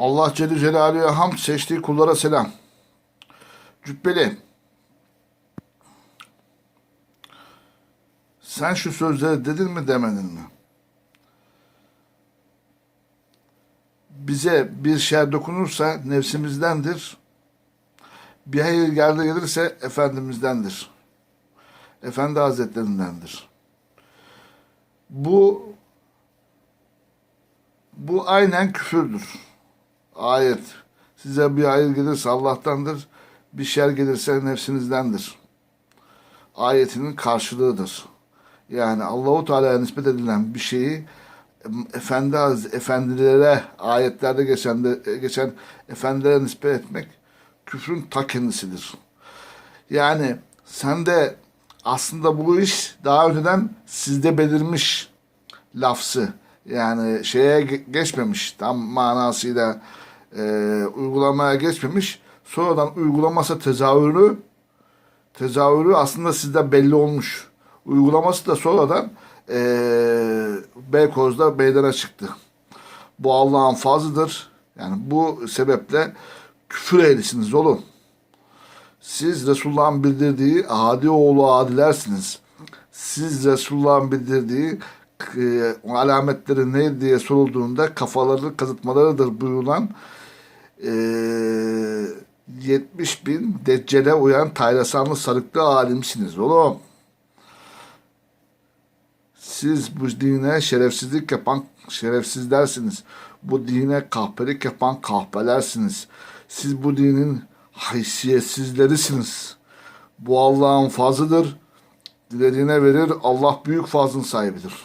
Allah Celle Celaluhu'ya hamd seçtiği kullara selam. Cübbeli. Sen şu sözleri dedin mi demedin mi? Bize bir şer dokunursa nefsimizdendir. Bir hayır geldi gelirse Efendimizdendir. Efendi Hazretlerindendir. Bu bu aynen küfürdür. Ayet. Size bir hayır gelirse Allah'tandır. Bir şer gelirse nefsinizdendir. Ayetinin karşılığıdır. Yani Allahu Teala'ya nispet edilen bir şeyi efendi haz- efendilere ayetlerde geçen de, geçen efendilere nispet etmek küfrün ta kendisidir. Yani sen de aslında bu iş daha önceden sizde belirmiş lafzı. Yani şeye ge- geçmemiş tam manasıyla e, uygulamaya geçmemiş. Sonradan uygulaması tezahürü tezahürü aslında sizde belli olmuş. Uygulaması da sonradan e, Beykoz'da meydana çıktı. Bu Allah'ın fazlıdır. Yani bu sebeple küfür ehlisiniz oğlum. Siz Resulullah'ın bildirdiği adi oğlu adilersiniz. Siz Resulullah'ın bildirdiği e, alametleri ne diye sorulduğunda kafaları kazıtmalarıdır buyurulan e, 70 bin deccele uyan taylasanlı sarıklı alimsiniz oğlum. Siz bu dine şerefsizlik yapan şerefsizlersiniz. Bu dine kahpelik yapan kahpelersiniz. Siz bu dinin haysiyetsizlerisiniz. Bu Allah'ın fazlıdır. Dilediğine verir. Allah büyük fazlın sahibidir.